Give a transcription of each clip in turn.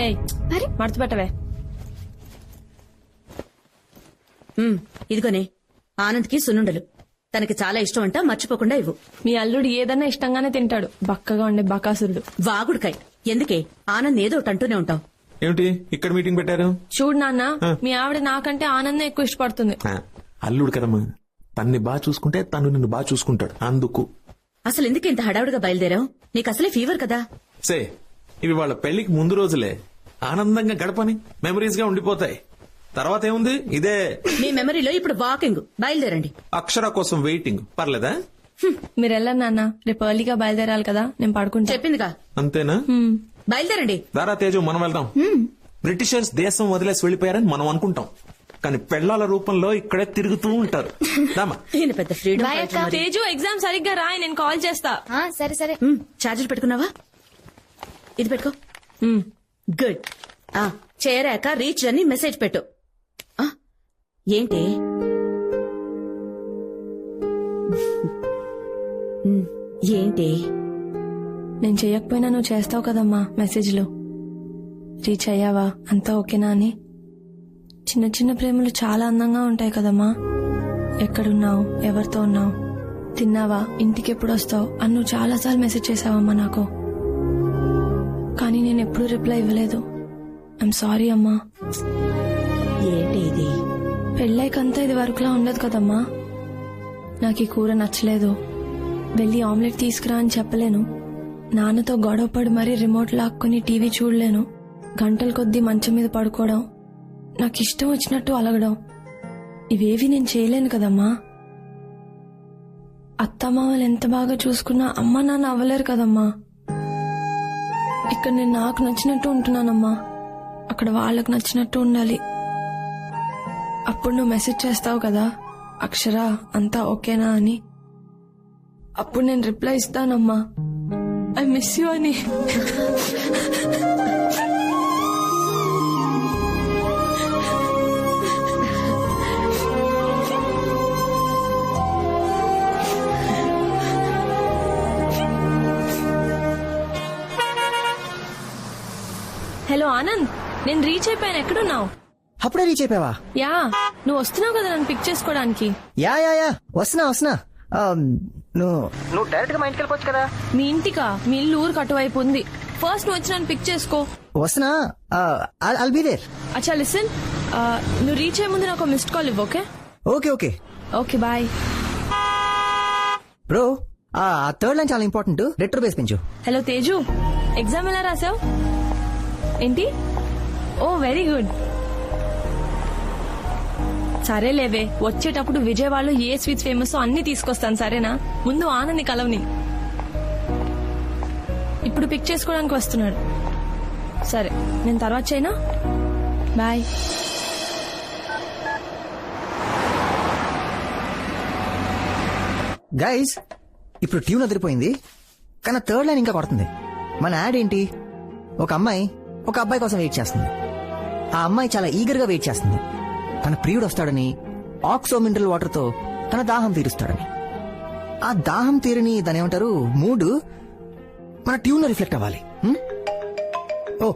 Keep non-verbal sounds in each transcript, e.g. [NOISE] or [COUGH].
ఏయ్ అరే మడత పెట్టవే. ఇదిగోనే ఆనంద్కి సున్నుండలు. తనకి చాలా ఇష్టం అంట మర్చిపోకుండా ఇవ్వు. మీ అల్లుడు ఏదన్నా ఇష్టంగానే తింటాడు. బక్కగా ఉండే బకాసురుడు. వాగుడుకాయ్. ఎందుకే? ఆనంద్ ఏదో ఒకటి అంటూనే ఉంటావు. ఏమిటి? ఇక్కడ మీటింగ్ పెట్టారు? చూడు నాన్న మీ ఆవిడ నాకంటే ఆనందం ఎక్కువ ఇష్టపడుతుంది. అల్లుడు కదమ్మా. తన్ని బాగా చూసుకుంటే తను నిన్ను బాగా చూసుకుంటాడు. అందుకు. అసలు ఎందుకు ఇంత హడావుడిగా బయలుదేరావు? నీకు అసలే ఫీవర్ కదా? సే ఇవి వాళ్ళ పెళ్ళికి ముందు రోజులే. ఆనందంగా గడపని మెమరీస్గా ఉండిపోతాయి. తర్వాత ఏముంది? ఇదే. మీ మెమరీలో ఇప్పుడు వాకింగ్ బయలుదేరండి. అక్షర కోసం వెయిటింగ్ పర్లేదా? మీరు వెళ్ళరు నాన్న. రేపు ఎర్లీగా బయలుదేరాలి కదా. నేను పడుకుంటా. చెప్పిందిగా? అంతేనా. బయలుదేరండి. దారా తేజు మనం వెళ్దాం. బ్రిటిషర్స్ దేశం వదిలేసి వెళ్ళిపోయారని మనం అనుకుంటాం. కానీ పెళ్ళాల రూపంలో ఇక్కడే తిరుగుతూ ఉంటారు. ఈయన పెద్ద ఫ్రీడమ్. తేజు ఎగ్జామ్ సరిగ్గా రాయి నేను కాల్ చేస్తా. ఆ, సరే సరే. చార్జర్ పెట్టుకున్నావా? ఇది పెట్టుకో. గుడ్. ఆ చేరాక రీచ్ అని మెసేజ్ పెట్టు. ఆ, ఏంటి? ఉమ్, ఏంటి? నేను చెయ్యకపోయినా నువ్వు చేస్తావు కదమ్మా మెసేజ్లు. రీచ్ అయ్యావా? అంతా ఓకేనా అని. చిన్న చిన్న ప్రేమలు చాలా అందంగా ఉంటాయి కదమ్మా. ఎక్కడున్నావు? ఎవరితో ఉన్నావు? తిన్నావా? ఇంటికి ఎప్పుడు వస్తావు? అని నువ్వు చాలాసార్లు మెసేజ్ చేసావమ్మా నాకు. కానీ నేను ఎప్పుడూ రిప్లై ఇవ్వలేదు. ఐఎమ్ సారీ అమ్మా. ఏంటి ఇది? పెళ్ళైకంతా ఇది వరకులా ఉండదు కదమ్మా. నాకు ఈ కూర నచ్చలేదు. వెళ్ళి ఆమ్లెట్ తీసుకురా అని చెప్పలేను. నాన్నతో గొడవపడి మరీ రిమోట్ లాక్కుని టీవీ చూడలేను. గంటల కొద్దీ మంచం మీద పడుకోవడం నాకు ఇష్టం వచ్చినట్టు అలగడం ఇవేవి నేను చేయలేను కదమ్మా. అత్తమామలు ఎంత బాగా చూసుకున్నా అమ్మ నాన్న అవ్వలేరు కదమ్మా. ఇక్కడ నేను నాకు నచ్చినట్టు ఉంటున్నానమ్మా. అక్కడ వాళ్ళకు నచ్చినట్టు ఉండాలి. అప్పుడు నువ్వు మెసేజ్ చేస్తావు కదా అక్షర అంతా ఓకేనా అని. అప్పుడు నేను రిప్లై ఇస్తానమ్మా. ఐ మిస్ యూ అని. హలో ఆనంద్ నేను రీచ్ అయిపోయాను ఎక్కడున్నావు? అప్పుడే రీచ్ అయిపోయావా? యా నువ్వు వస్తున్నావు కదా నన్ను పిక్ చేసుకోవడానికి. యా యా యా వస్తున్నా వస్తున్నా. నువ్వు నువ్వు డైరెక్ట్గా మా ఇంటికి వెళ్ళిపోవచ్చు కదా? మీ ఇంటికా? మీ ఇల్లు ఊరికి అటువైపు ఉంది. ఫస్ట్ నువ్వు వచ్చి నన్ను పిక్ చేసుకో. వస్తున్నా? అల్ బీ దేర్ అచ్చా లిసన్ నువ్వు రీచ్ అయ్యే ముందు నాకు మిస్డ్ కాల్ ఇవ్వు okay okay okay okay bye bro ఆ థర్డ్ లైన్ చాలా ఇంపార్టెంట్ రెట్రో బేస్ పెంచు హలో తేజు ఎగ్జామ్ ఎలా రాసావు? ఏంటి? Oh very good. సరే లేవే వచ్చేటప్పుడు విజయవాడలో ఏ స్వీట్స్ ఫేమస్ అన్ని తీసుకొస్తాను సరేనా? ముందు ఆనంది కలవని. ఇప్పుడు పిక్ చేసుకోవడానికి వస్తున్నాడు. సరే నేను తర్వాత చేయనా? బాయ్. గైస్ ఇప్పుడు ట్యూన్ అదిరిపోయింది. కానీ థర్డ్ లైన్ ఇంకా కొడుతుంది. మన యాడ్ ఏంటి? ఒక అమ్మాయి ఒక అబ్బాయి కోసం వెయిట్ చేస్తుంది. ఆ అమ్మాయి చాలా ఈగర్గా వెయిట్ చేస్తుంది. తన ప్రియుడు వస్తాడని ఆక్సో మినరల్ వాటర్తో తన దాహం తీరుస్తాడని. ఆ దాహం తీరని దాని ఏమంటారు మూడ్ మన ట్యూన్ రిఫ్లెక్ట్ అవ్వాలి? ఓ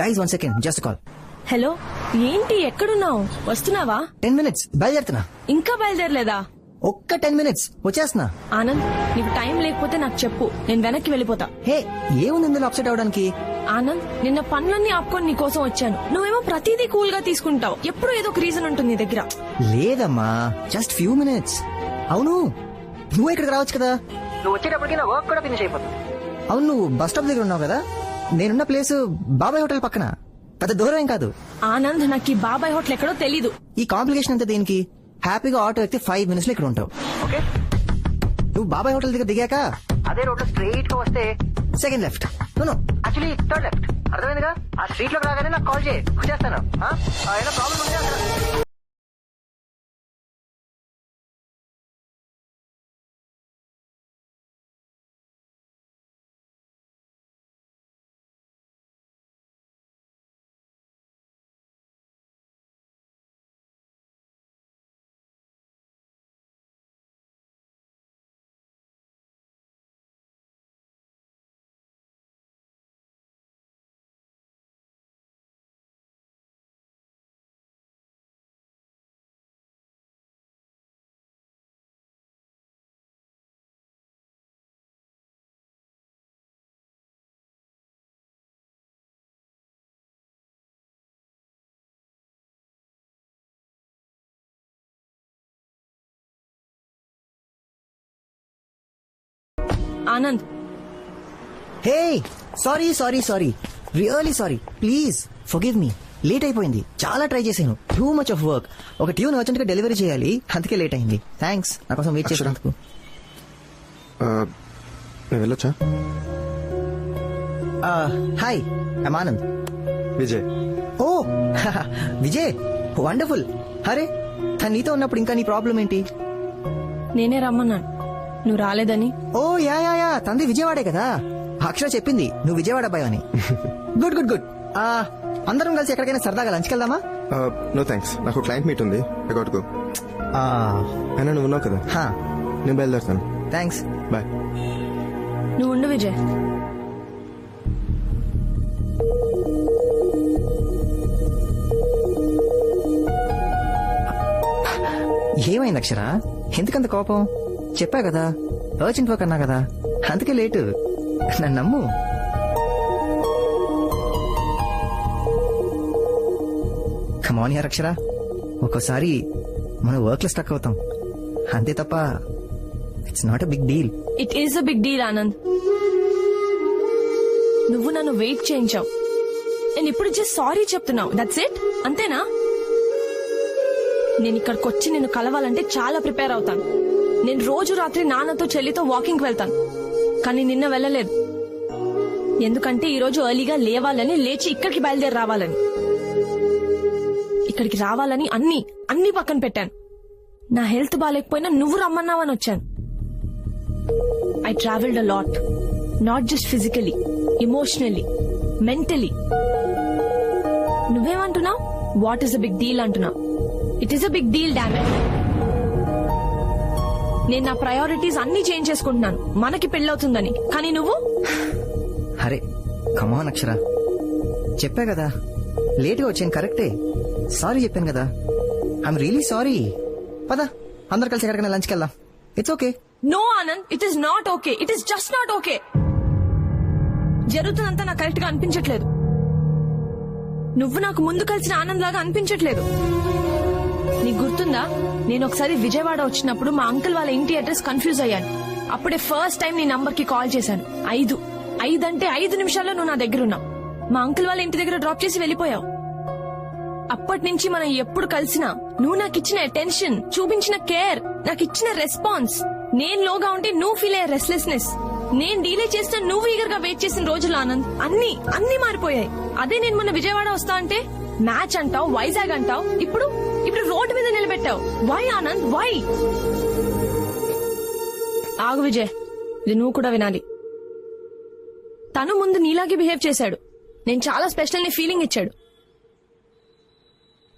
guys one second just call hello ఏంటి ఎక్కడున్నావు? వస్తున్నావా? టెన్ మినిట్స్ బయలుదేరుతున్నా. ఇంకా బయలుదేరలేదా? ఒక్క టెన్ మినిట్స్ వచ్చేస్తున్నా. ఆనంద్ నీకు టైం లేకపోతే నాకు చెప్పు నేను వెనక్కి వెళ్ళిపోతా. హే ఏముంది ఇందులో అప్సెట్ అవడానికి? ఆనంద్ నిన్న పనులన్నీ ఆపుకొని నీ కోసం వచ్చాను. నువ్వేమో ప్రతిదీ కూల్గా తీసుకుంటావు. ఎప్పుడు ఏదో ఒక రీజన్ ఉంటుంది నీ దగ్గర. లేదమ్మా జస్ట్ ఫ్యూ మినిట్స్ అవును నువ్వు ఇక్కడికి రావచ్చు కదా. నువ్వు వచ్చేటప్పటికి నా వర్క్ కూడా ఫినిష్ అయిపోతుంది. అవును నువ్వు బస్ స్టాప్ దగ్గర ఉన్నావు కదా. నేనున్న ప్లేస్ బాబాయ్ హోటల్ పక్కన. పెద్ద దూరం ఏం కాదు. ఆనంద్ నాకు ఈ బాబాయ్ హోటల్ ఎక్కడో తెలీదు. ఈ కాంప్లికేషన్ అంతా దేనికి? హ్యాపీగా ఆటో ఎక్కితే ఫైవ్ మినిట్స్లో ఇక్కడ ఉంటావు. ఓకే. నువ్వు బాబాయ్ హోటల్ దగ్గర దిగాక? అదే రోడ్లో స్ట్రైట్గా వస్తే second left no actually third left అర్థమైందిగా? ఆ స్ట్రీట్లోకి రాగానే నాకు కాల్ చేయి. వచ్చేస్తాను. ఏదో ప్రాబ్లం ఉంది Anand. Hey sorry sorry sorry really sorry please forgive me late అయిపోయింది. చాలా ట్రై చేశాను. టూ మచ్ ఆఫ్ వర్క్ ఒక ట్యూన్ అర్జెంట్గా డెలివరీ చేయాలి. అందుకే లేట్ అయింది. థ్యాంక్స్ నా కోసం వెయిట్. చేసినందుకు ఆ, నేను వెళ్ళొచ్చా? Hi I'm Anand Vijay. Oh [LAUGHS] Vijay. Wonderful అరే తను నీతో ఉన్నప్పుడు ఇంకా నీ ప్రాబ్లం ఏంటి? నేనే రమ్మన్నాను. నువ్వు రాలేదని. ఓ యా యా యా తంది విజయవాడే కదా. అక్షర చెప్పింది నువ్వు విజయవాడ అబ్బాయి అని [LAUGHS] గుడ్ గుడ్ గుడ్. ఆ అందరం కలిసి ఎక్కడికైనా సరదాగా లంచ్కి వెళ్దామా? నో థ్యాంక్స్ నాకు క్లయింట్ మీట్ ఉంది. ఎగొట్టుకో ఆ, అయినా నువ్వు ఉన్నావు కదా? హా, నేను బయలుదేరుతాను. థ్యాంక్స్ బాయ్ నువ్వు ఉండు విజయ్. ఏమైంది అక్షర? ఎందుకంత కోపం? చెప్పా కదా. అర్జెంట్ వర్క్ అన్నా కదా. అందుకే లేటు. నన్ను నమ్ము. కమాన్ యార్ అక్షర ఒక్కోసారి మనం వర్క్లో స్టక్ అవుతాం. అంతే తప్ప it's not a big deal it is a big deal Anand నువ్వు నన్ను వెయిట్ చేయించావు. నేను ఇప్పుడు జస్ట్ సారీ చెప్తున్నావు. దట్స్ ఇట్ అంతేనా? నేను ఇక్కడికి వచ్చి నిన్ను కలవాలంటే చాలా ప్రిపేర్ అవుతాను. నేను రోజు రాత్రి నాన్నతో చెల్లితో వాకింగ్ వెళ్తాను. కానీ నిన్న వెళ్ళలేదు. ఎందుకంటే ఈ రోజు ఎర్లీగా లేవాలని లేచి ఇక్కడికి బయలుదేరి రావాలని. ఇక్కడికి రావాలని అన్ని అన్ని పక్కన పెట్టాను. నా హెల్త్ బాగాలేకపోయినా నువ్వు రమ్మన్నావని వచ్చాను. I travelled a lot not just physically emotionally mentally నువ్వేమంటున్నావు? What is a big deal అంటున్నావు? It is a big deal damage నేను నా ప్రయారిటీస్ అన్ని చేంజ్ చేసుకుంటున్నాను. మనకి పెళ్ళవుతుందని. కానీ నువ్వు? అరే కమాన్ అక్షర. చెప్పా కదా. లేటుగా వచ్చాను కరెక్టే. సారీ చెప్పాను కదా. ఐఎమ్ రియలీ సారీ పద అందరు కలిసి ఎక్కడికైనా లంచ్కి వెళ్దాం. It's okay no Anand it is not okay it is just not okay జరుగుతుందంతా నాకు కరెక్ట్గా అనిపించట్లేదు. నువ్వు నాకు ముందు కలిసిన ఆనంద్ లాగా అనిపించట్లేదు. నీకు గుర్తుందా? నేను ఒకసారి విజయవాడ వచ్చినప్పుడు మా అంకుల్ వాళ్ళ ఇంటి అడ్రస్ కన్ఫ్యూజ్ అయ్యాను. అప్పుడే ఫస్ట్ టైం నీ నంబర్కి కాల్ చేశాను. ఐదు. ఐదు అంటే ఐదు నిమిషాల్లో నువ్వు నా దగ్గర ఉన్నావు మా అంకుల్ వాళ్ళ ఇంటి దగ్గర డ్రాప్ చేసి వెళ్ళిపోయావు. అప్పటి నుంచి మనం ఎప్పుడు కలిసినా నువ్వు నాకు ఇచ్చిన అటెన్షన్ చూపించిన కేర్ నాకు ఇచ్చిన రెస్పాన్స్ నేను లోగా ఉంటే నువ్వు ఫీల్ అయ్యే రెస్లెస్నెస్ నేను డీలే చేస్తే నువ్వు ఈగర్గా వెయిట్ చేసిన రోజులు ఆనంద్. అన్ని అన్ని మారిపోయాయి. అదే నేను మొన్న విజయవాడ వస్తా అంటే మ్యాచ్ అంటావు వైజాగ్ అంటావు. ఇప్పుడు ఇప్పుడు రోడ్డు మీద నిలబెట్టావు. వై ఆనంద్? వై ఆగు విజయ్. ఇది నువ్వు కూడా వినాలి. తను ముందు నీలాగే బిహేవ్ చేశాడు. నేను చాలా స్పెషల్ని ఫీలింగ్ ఇచ్చాడు.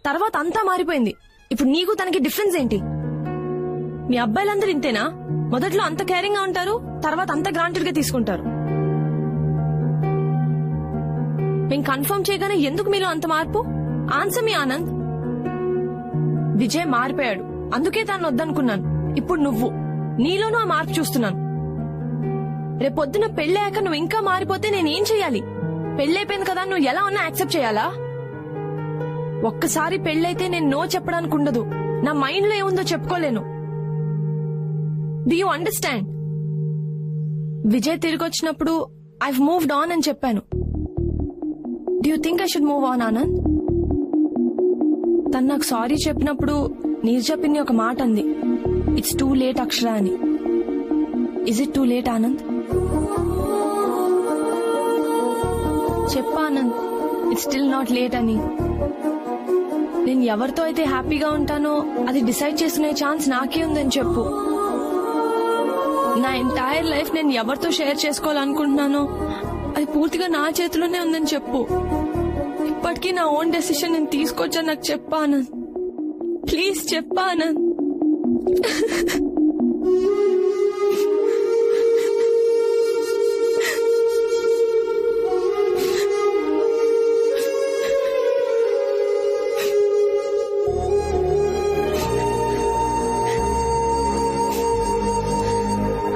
తర్వాత అంతా మారిపోయింది. ఇప్పుడు నీకు తనకి డిఫరెన్స్ ఏంటి? మీ అబ్బాయిలందరూ ఇంతేనా? మొదట్లో అంత కేరింగ్గా ఉంటారు తర్వాత అంత గ్రాంటెడ్గా తీసుకుంటారు. మేము కన్ఫర్మ్ చేయగానే ఎందుకు మీలో అంత మార్పు? ఆన్సర్ మీ ఆనంద్. విజయ్ మారిపోయాడు. అందుకే తాను వద్దనుకున్నాను. ఇప్పుడు నువ్వు. నీలోనూ ఆ మార్పు చూస్తున్నాను. రేపొద్దున పెళ్ళాక నువ్వు ఇంకా మారిపోతే నేనేం చెయ్యాలి? పెళ్ళైపోయింది కదా నువ్వు ఎలా ఉన్నా యాక్సెప్ట్ చేయాలా? ఒక్కసారి పెళ్ళైతే నేను నో చెప్పడానికి ఉండదు. నా మైండ్లో ఏముందో చెప్పుకోలేను. డి యూ అండర్స్టాండ్ విజయ్ తిరిగి వచ్చినప్పుడు ఐ మూవ్డ్ ఆన్ అని చెప్పాను. Do you think I should move on Anand తను నాకు సారీ చెప్పినప్పుడు నిర్జపిన్ని చెప్పింది ఒక మాట అంది. ఇట్స్ టూ లేట్ అక్షర అని is it too late Anand? చెప్పా Anand. It's still not late అని. నేను ఎవరితో అయితే హ్యాపీగా ఉంటానో అది డిసైడ్ చేసుకునే ఛాన్స్ నాకే ఉందని చెప్పు. నా ఎంటైర్ లైఫ్ నేను ఎవరితో షేర్ చేసుకోవాలనుకుంటున్నానో అది పూర్తిగా నా చేతిలోనే ఉందని చెప్పు. ఇప్పటికీ నా ఓన్ డెసిషన్ నేను తీసుకొచ్చా నాకు చెప్పాను? ప్లీజ్ చెప్పాను?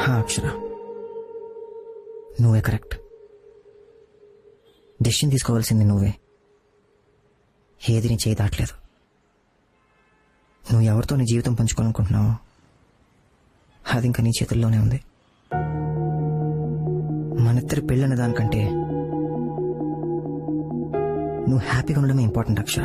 హా, అక్షర. నువ్వే కరెక్ట్. డెసిషన్ తీసుకోవాల్సింది నువ్వే. ఏది నీ చేయి దాటలేదు నువ్వు ఎవరితో నీ జీవితం పంచుకోవాలనుకుంటున్నావో అది ఇంకా నీ చేతుల్లోనే ఉంది. ఇద్దరు పెళ్ళిన దానికంటే నువ్వు హ్యాపీగా ఉండడమే ఇంపార్టెంట్ అక్షర.